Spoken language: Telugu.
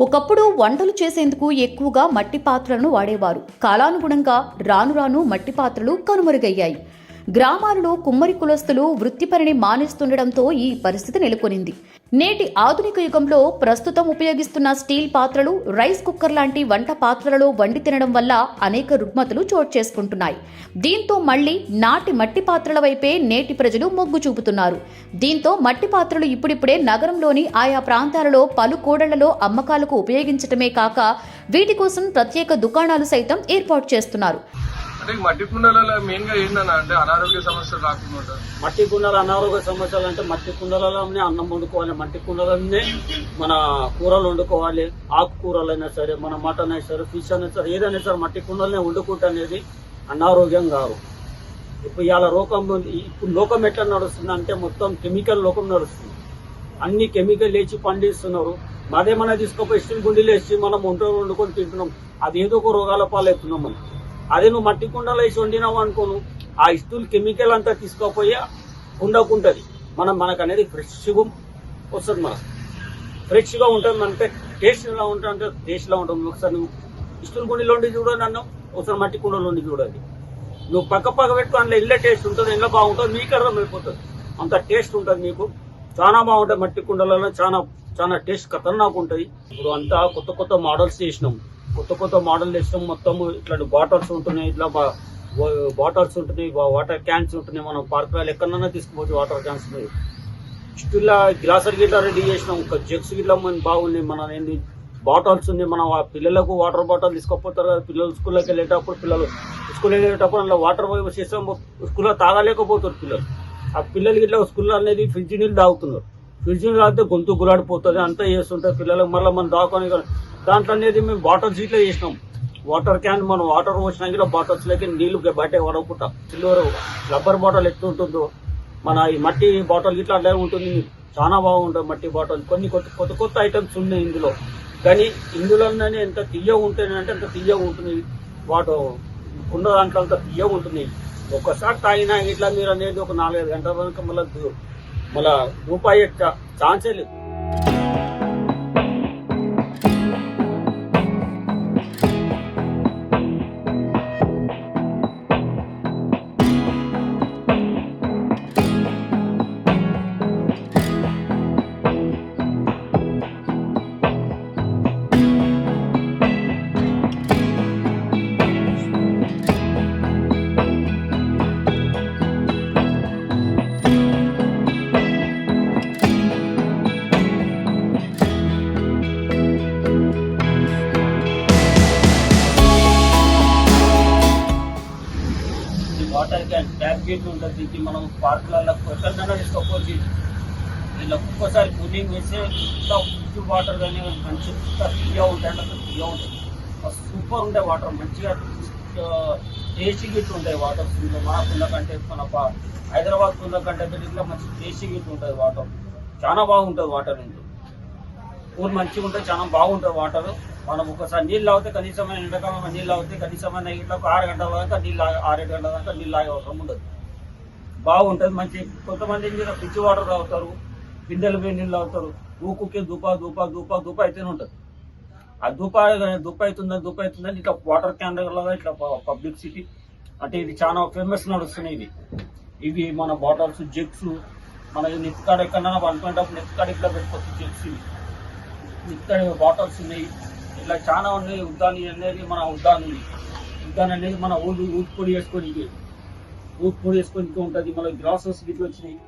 ఒకప్పుడు వంటలు చేసేందుకు ఎక్కువగా మట్టి పాత్రలను వాడేవారు. కాలానుగుణంగా రాను రాను మట్టి పాత్రలు కనుమరుగయ్యాయి. గ్రామాలలో కుమ్మరి కులస్తులు వృత్తిపరిని మానేస్తుండటంతో ఈ పరిస్థితి నెలకొనింది. నేటి ఆధునిక యుగంలో ప్రస్తుతం ఉపయోగిస్తున్న స్టీల్ పాత్రలు రైస్ కుక్కర్ లాంటి వంట పాత్రలలో వండి తినడం వల్ల అనేక రుగ్మతలు చోటు చేసుకుంటున్నాయి. దీంతో మళ్ళీ నాటి మట్టి పాత్రల వైపే నేటి ప్రజలు మొగ్గు చూపుతున్నారు. దీంతో మట్టి పాత్రలు ఇప్పుడిప్పుడే నగరంలోని ఆయా ప్రాంతాలలో పలు కూడళ్ళలో అమ్మకాలకు ఉపయోగించటమే కాక వీటి కోసం ప్రత్యేక దుకాణాలు సైతం ఏర్పాటు చేస్తున్నారు. అంటే మట్టి కుండలలో మెయిన్గా ఏంటన్నా అంటే అనారోగ్య సమస్యలు రాకుండా. మట్టి కుండల అనారోగ్య సమస్యలు అంటే మట్టి కుండలలోనే అన్నం వండుకోవాలి. మట్టి కుండలనే మన కూరలు వండుకోవాలి. ఆకుకూరలైనా సరే మన మటన్ అయినా సరే ఫిష్ అయినా సరే ఏదైనా సరే మట్టి కుండలనే వండుకుంటే అనేది అనారోగ్యం కాదు. ఇప్పుడు ఇవాళ లోకం ఇప్పుడు లోకం ఎట్లా నడుస్తుంది అంటే మొత్తం కెమికల్ లోకం నడుస్తుంది. అన్ని కెమికల్ లేచి పండిస్తున్నారు. అదేమన్నా తీసుకుపోయి స్టీల్ గుండీలు వేసి మనం ఒంటరి వండుకొని తింటున్నాం. అది ఏదో ఒక రోగాల పాలవుతున్నాం మనం. అదే నువ్వు మట్టి కుండలో వేసి వండినావు అనుకోను. ఆ ఇస్తులు కెమికల్ అంతా తీసుకోకపోయా ఉండకుంటుంది. మనం మనకు అనేది ఫ్రెష్గా వస్తుంది మనకు. ఫ్రెష్గా ఉంటుంది అంటే టేస్ట్ ఎలా ఉంటుంది అంటే టేస్ట్లా ఉంటుంది. ఒకసారి నువ్వు ఇస్తుల గుండెలో ఉండి చూడండి అన్నావు ఒకసారి మట్టి కుండలో ఉండి చూడండి. నువ్వు పక్క పక్క పెట్టుకో అందులో ఇళ్ళ టేస్ట్ ఉంటుంది ఇళ్ళ బాగుంటుంది మీకు అర్థమైపోతుంది. అంత టేస్ట్ ఉంటుంది మీకు చాలా బాగుంటుంది మట్టి కుండలలో చాలా చాలా టేస్ట్ ఖతర్నాక్ ఉంటుంది ఇప్పుడు అంతా కొత్త కొత్త మోడల్స్ చేసినాము కొత్త కొత్త మోడల్ ఇష్టం మొత్తం ఇట్లాంటి బాటిల్స్ ఉంటున్నాయి. ఇట్లా బాటిల్స్ ఉంటున్నాయి. వాటర్ క్యాన్స్ ఉంటున్నాయి. మనం పార్క్ ఎక్కడన్నా తీసుకుపోవచ్చు వాటర్ క్యాన్స్ ఉన్నాయి స్టిల్ గ్లాసర్ గిట్లా రెడీ చేసినాం. ఒక జగ్స్ గిట్లా మన బాగున్నాయి. మన ఏంది? బాటిల్స్ ఉంది మనం ఆ పిల్లలకు వాటర్ బాటిల్ తీసుకుపోతారు కదా. పిల్లలు స్కూల్లోకి వెళ్ళేటప్పుడు పిల్లలు స్కూల్కి వెళ్ళేటప్పుడు అందులో వాటర్ చేస్తాం స్కూల్లో తాగలేకపోతారు పిల్లలు. ఆ పిల్లలకి గిట్లా స్కూల్లో అనేది ఫ్రిడ్జ్ నీళ్ళు తాగుతున్నారు. ఫ్రిడ్జ్ నీళ్ళు తాగితే గొంతు గులాడిపోతుంది అంతా చేస్తుంటారు పిల్లలకు మళ్ళీ మనం దాకొని దాంట్లో అనేది మేము వాటర్ సీట్లో చేసినాం. వాటర్ క్యాన్ మనం వాటర్ పోసినా కూడా బాటిల్స్ లకి నీళ్ళు బయట పడకుండా సిల్వర్ రబ్బర్ బాటిల్ ఎట్లా ఉంటుందో మన ఈ మట్టి బాటిల్ ఇట్లా అట్లా ఉంటుంది. చాలా బాగుంటుంది మట్టి బాటిల్. కొన్ని కొత్త కొత్త కొత్త ఐటమ్స్ ఉన్నాయి ఇందులో. కానీ ఇందులోనే ఎంత తీయగా ఉంటుంది అంత తీయగా ఉంటుంది వాటి ఉన్న దాంట్లో అంత తీయగా ఉంటుంది ఒక్కసారి తాగినా ఇట్లా మీరు అనేది ఒక నాలుగైదు గంటల వరకు మళ్ళీ మళ్ళీ రూపాయి ఛాన్సే లేదు. ఈ వాటర్ ట్యాప్ ఉంటుంది దీనికి మనం పార్కులలో ఎక్కడైనా తీసుకోకపోతే ఇలా ఒక్కొక్కసారి కూలింగ్ వేస్తే ఇంత ఉప్పు వాటర్ కానీ మంచి ఫ్రీగా తీయ ఉంటాయి. అంటే తీయ ఉంటుంది సూపర్ ఉండే వాటర్ మంచిగా టేస్టీ గిట్ ఉంటాయి వాటర్ మన కుండ కంటే మన హైదరాబాద్ కుండ కంటే ఇట్లా మంచి టేస్టీ గిట్ ఉంటుంది వాటర్ చాలా బాగుంటుంది వాటర్ ఇంట్లో ఊరు మంచిగా ఉంటుంది చాలా బాగుంటుంది వాటర్ మనం ఒకసారి నీళ్ళు తాగితే కనీసమైన ఎండాకాలంలో నీళ్ళు తాగితే కనీసమైన ఇట్లా ఒక ఆరు గంటల దాకా నీళ్ళు ఆగ- ఆరేడు గంటల దాకా నీళ్ళు ఆగే అవసరం ఉండదు. బాగుంటుంది మంచి కొంతమంది ఏం చేస్తారు? పిచ్చి వాటర్ తాగుతారు బిందెలు పోయి నీళ్ళు తాగుతారు. ఊకుకే దూప దూప దూప దూప అయితేనే ఉంటుంది. ఆ దూప దూప అవుతుందని దూప అవుతుందని ఇట్లా వాటర్ క్యాన్ ఇట్లా పబ్లిక్ సిటీ అంటే ఇది చాలా ఫేమస్ నడుస్తున్నాయి ఇది ఇవి మన బాటిల్స్ జగ్స్ మన నెత్తికాడ ఎక్కడైనా అనుకునేటప్పుడు నెత్తికాడ ఇట్లా పెట్టుకోవచ్చు జగ్స్ ఇవి. ఇక్కడ బాటిల్స్ ఉన్నాయి. ఇట్లా చాలా ఉన్నాయి ఉద్దాని అనేది మన ఉద్దాని. ఉంది అనేది మన ఊరు ఊరు పొడి వేసుకొని ఊరు పొడి వేసుకొని ఉంటుంది మన గ్లాసెస్ గిట్ల వచ్చినాయి.